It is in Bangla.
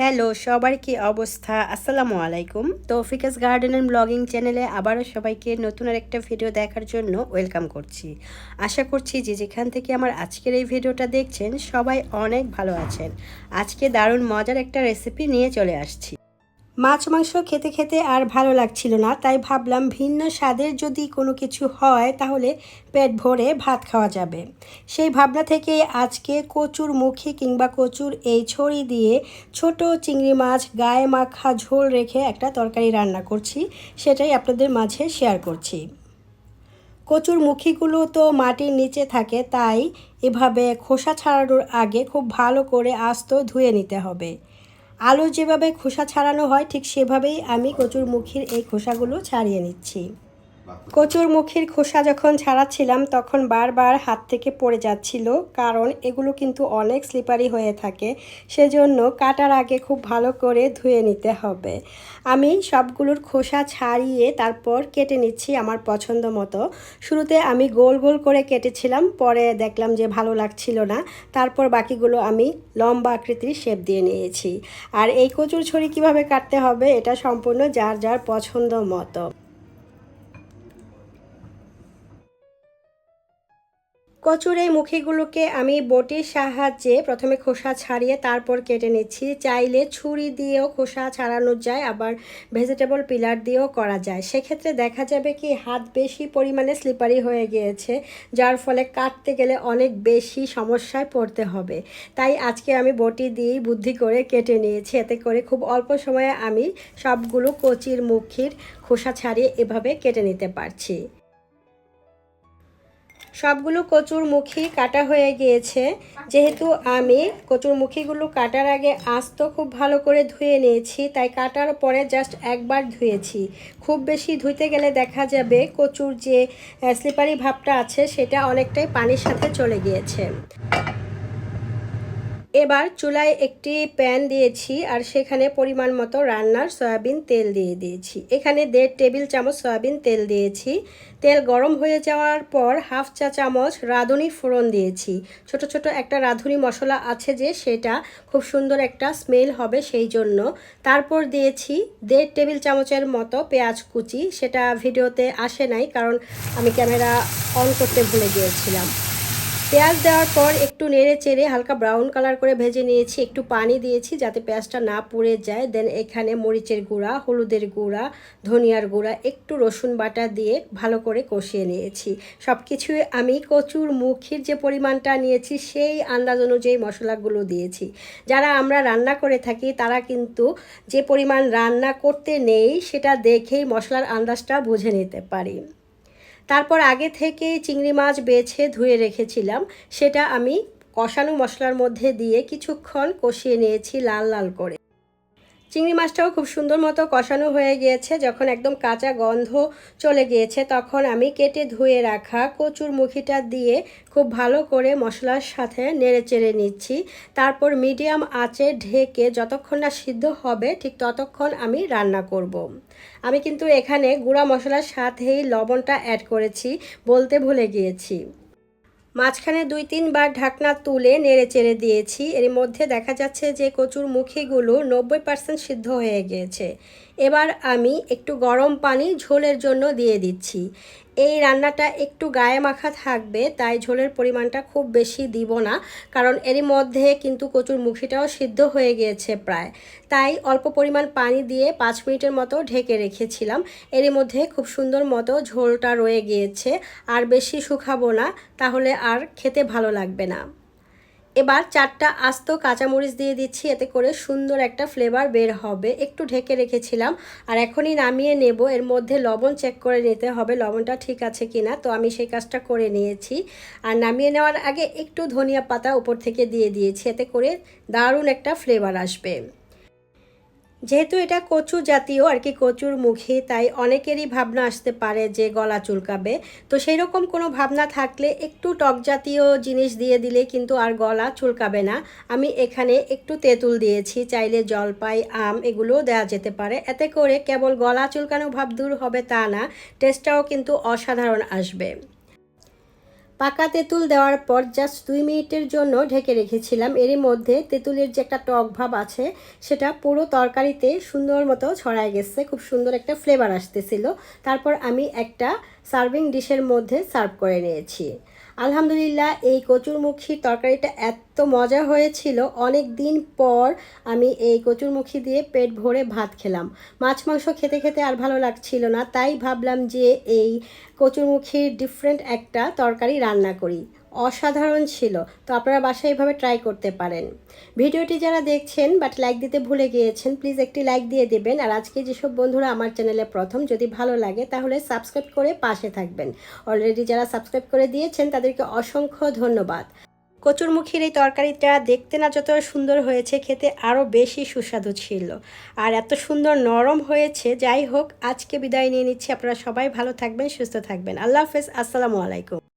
হ্যালো, সবার কি অবস্থা? আসসালামু আলাইকুম। তৌফিকাস গার্ডেন অ্যান্ড ব্লগিং চ্যানেলে আবারও সবাইকে নতুন আর একটা ভিডিও দেখার জন্য ওয়েলকাম করছি। আশা করছি যে যেখান থেকে আমার আজকের এই ভিডিওটা দেখছেন, সবাই অনেক ভালো আছেন। আজকে দারুণ মজার একটা রেসিপি নিয়ে চলে আসছি। মাছ, মাংস খেতে খেতে আর ভালো লাগছিল না, তাই ভাবলাম ভিন্ন স্বাদের যদি কোনো কিছু হয় তাহলে পেট ভরে ভাত খাওয়া যাবে। সেই ভাবনা থেকে আজকে কচুর মুখী কিংবা কচুর এই ছড়ি দিয়ে ছোট চিংড়ি মাছ, গায়ে মাখা ঝোল রেখে একটা তরকারি রান্না করছি, সেটাই আপনাদের মাঝে শেয়ার করছি। কচুর মুখীগুলো তো মাটির নিচে থাকে, তাই এভাবে খোসা ছাড়ানোর আগে খুব ভালো করে আস্ত ধুয়ে নিতে হবে। আলু যেভাবে খোসা ছাড়ানো হয় ঠিক সেভাবেই আমি কচুর মুখির এই খোসাগুলো ছাড়িয়ে নিচ্ছি। কচুর মুখির খোসা যখন ছাড়াচ্ছিলাম, তখন বারবার হাত থেকে পড়ে যাচ্ছিল, কারণ এগুলো কিন্তু অনেক স্লিপারি হয়ে থাকে। সেজন্য কাটার আগে খুব ভালো করে ধুয়ে নিতে হবে। আমি সবগুলোর খোসা ছাড়িয়ে তারপর কেটে নিচ্ছি আমার পছন্দ মতো। শুরুতে আমি গোল গোল করে কেটেছিলাম, পরে দেখলাম যে ভালো লাগছিল না। তারপর বাকিগুলো আমি লম্বা আকৃতির শেপ দিয়ে নিয়েছি। আর এই কচুর ছড়ি কীভাবে কাটতে হবে, এটা সম্পূর্ণ যার যার পছন্দ মতো। কচুর এই মুখিগুলোকে আমি বটির সাহায্যে প্রথমে খোসা ছাড়িয়ে তারপর কেটে নিচ্ছি। চাইলে ছুরি দিয়েও খোসা ছাড়ানো যায়, আবার ভেজিটেবল পিলার দিয়েও করা যায়। সেক্ষেত্রে দেখা যাবে কি, হাত বেশি পরিমাণে স্লিপারি হয়ে গিয়েছে, যার ফলে কাটতে গেলে অনেক বেশি সমস্যায় পড়তে হবে। তাই আজকে আমি বটি দিয়েই বুদ্ধি করে কেটে নিয়েছি। এতে করে খুব অল্প সময়ে আমি সবগুলো কচির মুখির খোসা ছাড়িয়ে এভাবে কেটে নিতে পারছি। সবগুলো কচুর মুখি কাটা হয়ে গিয়েছে। যেহেতু আমি কচুর মুখিগুলো কাটার আগে আস্ত খুব ভালো করে ধুয়ে নিয়েছি, তাই কাটার পরে জাস্ট একবার ধুয়েছি। খুব বেশি ধুইতে গেলে দেখা যাবে কচুর যে স্লিপারি ভাবটা আছে, সেটা অনেকটাই পানির সাথে চলে গিয়েছে। এবার চুলায় একটি প্যান দিয়েছি আর সেখানে পরিমাণ মতো রান্নার সয়াবিন তেল দিয়ে দিয়েছি। এখানে দেড় টেবিল চামচ সয়াবিন তেল দিয়েছি। তেল গরম হয়ে যাওয়ার পর হাফ চা চামচ রাঁধুনি ফোড়ন দিয়েছি। ছোট ছোট একটা রাঁধুনি মশলা আছে যে সেটা খুব সুন্দর একটা স্মেল হবে সেই জন্য। তারপর দিয়েছি দেড় টেবিল চামচের মতো পেঁয়াজ কুচি। সেটা ভিডিওতে আসে নাই কারণ আমি ক্যামেরা অন করতে ভুলে গিয়েছিলাম। পেঁয়াজ দেওয়ার পর একটু নেড়ে চেড়ে হালকা ব্রাউন কালার করে ভেজে নিয়েছি, একটু পানি দিয়েছি যাতে পেঁয়াজটা না পুড়ে যায়। দেন এখানে মরিচের গুঁড়া, হলুদের গুঁড়া, ধনিয়ার গুঁড়া, একটু রসুন বাটা দিয়ে ভালো করে কষিয়ে নিয়েছি। সব কিছুই আমি কচুর মুখির যে পরিমাণটা নিয়েছি, সেই আন্দাজ অনুযায়ী মশলাগুলো দিয়েছি। যারা আমরা রান্না করে থাকি, তারা কিন্তু যে পরিমাণ রান্না করতে নেই, সেটা দেখেই মশলার আন্দাজটা বুঝে নিতে পারি। তারপর আগে থেকেই চিংড়ি মাছ বেছে ধুয়ে রেখেছিলাম। সেটা আমি কষানো মশলার মধ্যে দিয়ে কিছুক্ষণ কষিয়ে নিয়েছি লাল লাল করে। চিংড়ি মাছটাও খুব সুন্দর মতো কষানো হয়ে গিয়েছে। যখন একদম কাঁচা গন্ধ চলে গিয়েছে, তখন আমি কেটে ধুয়ে রাখা কচুর মুখিটা দিয়ে খুব ভালো করে মশলার সাথে নেড়ে চেড়ে নিচ্ছি। তারপর মিডিয়াম আঁচে ঢেকে যতক্ষণ না সিদ্ধ হবে, ঠিক ততক্ষণ আমি রান্না করব। আমি কিন্তু এখানে গুঁড়া মশলার সাথেই লবণটা অ্যাড করেছি, বলতে ভুলে গিয়েছি। মাঝখানে দুই তিনবার ঢাকনা তুলে নেড়ে চেড়ে দিয়েছি। এর মধ্যে দেখা যাচ্ছে যে কচুর মুখিগুলো নব্বই পার্সেন্ট সিদ্ধ হয়ে গিয়েছে এবার আমি একটু গরম পানি ঝোলের জন্য দিয়ে দিচ্ছি। এই রান্নাটা একটু গায়ে মাখা থাকবে, তাই ঝোলের পরিমাণটা খুব বেশি দিব না, কারণ এরই মধ্যে কিন্তু কচুর মুখিটাও সিদ্ধ হয়ে গিয়েছে প্রায়। তাই অল্প পরিমাণ পানি দিয়ে পাঁচ মিনিটের মতো ঢেকে রেখেছিলাম। এরই মধ্যে খুব সুন্দর মতো ঝোলটা রয়ে গিয়েছে। আর বেশি শুকাবো না, তাহলে আর খেতে ভালো লাগবে না। এবার চারটা আস্ত কাঁচামরিচ দিয়ে দিচ্ছি, এতে করে সুন্দর একটা ফ্লেভার বের হবে। একটু ঢেকে রেখেছিলাম, আর এখনই নামিয়ে নেব। এর মধ্যে লবণ চেক করে নিতে হবে, লবণটা ঠিক আছে কি না তো আমি সেই কাজটা করে নিয়েছি। আর নামিয়ে নেওয়ার আগে একটু ধনিয়া পাতা উপর থেকে দিয়ে দিয়েছি, এতে করে দারুণ একটা ফ্লেভার আসবে। যেহেতু এটা কচু জাতীয় আর কি, কচুর মুখে, তাই অনেকেরই ভাবনা আসতে পারে যে গলা চুলকাবে। তো সেই রকম কোনো ভাবনা থাকলে একটু টক জাতীয় জিনিস দিয়ে দিলে কিন্তু আর গলা চুলকাবে না। আমি এখানে একটু তেঁতুল দিয়েছি, চাইলে জলপাই, আম এগুলোও দেওয়া যেতে পারে। এতে করে কেবল গলা চুলকানো ভাব দূর হবে তা না, টেস্টটাও কিন্তু অসাধারণ আসবে। পাকা তেঁতুল দেওয়ার পর জাস্ট দুই মিনিটের জন্য ঢেকে রেখেছিলাম। এরই মধ্যে তেঁতুলের যে একটা টক ভাব আছে, সেটা পুরো তরকারিতে সুন্দর মতো ছড়ায় গেছে। খুব সুন্দর একটা ফ্লেভার আসতেছিল। তারপর আমি একটা সার্ভিং ডিশের মধ্যে সার্ভ করে নিয়েছি। আলহামদুলিল্লাহ, এই কচুরমুখী তরকারিটা এত মজা হয়েছিল। অনেক দিন পর আমি এই কচুরমুখী দিয়ে পেট ভরে ভাত খেলাম। মাছ মাংস খেতে খেতে আর ভালো লাগছিল না, তাই ভাবলাম যে এই কচুরমুখীর ডিফারেন্ট একটা তরকারি রান্না করি। অসাধারণ ছিল। তো আপনারা বাসায় এভাবে ট্রাই করতে পারেন। ভিডিওটি যারা দেখছেন বাট লাইক দিতে ভুলে গিয়েছেন প্লিজ একটি লাইক দিয়ে দেবেন। আর আজকে যেসব বন্ধুরা আমার চ্যানেলে প্রথম, যদি ভালো লাগে তাহলে সাবস্ক্রাইব করে পাশে থাকবেন। অলরেডি যারা সাবস্ক্রাইব করে দিয়েছেন, তাদেরকে অসংখ্য ধন্যবাদ। কচুরমুখীর এই তরকারিটা দেখতে না যত সুন্দর হয়েছে, খেতে আরও বেশি সুস্বাদু ছিল। আর এত সুন্দর নরম হয়েছে, যাই হোক, আজকে বিদায় নিয়ে নিচ্ছি। আপনারা সবাই ভালো থাকবেন, সুস্থ থাকবেন। আল্লাহ হাফেজ, আসসালামু আলাইকুম।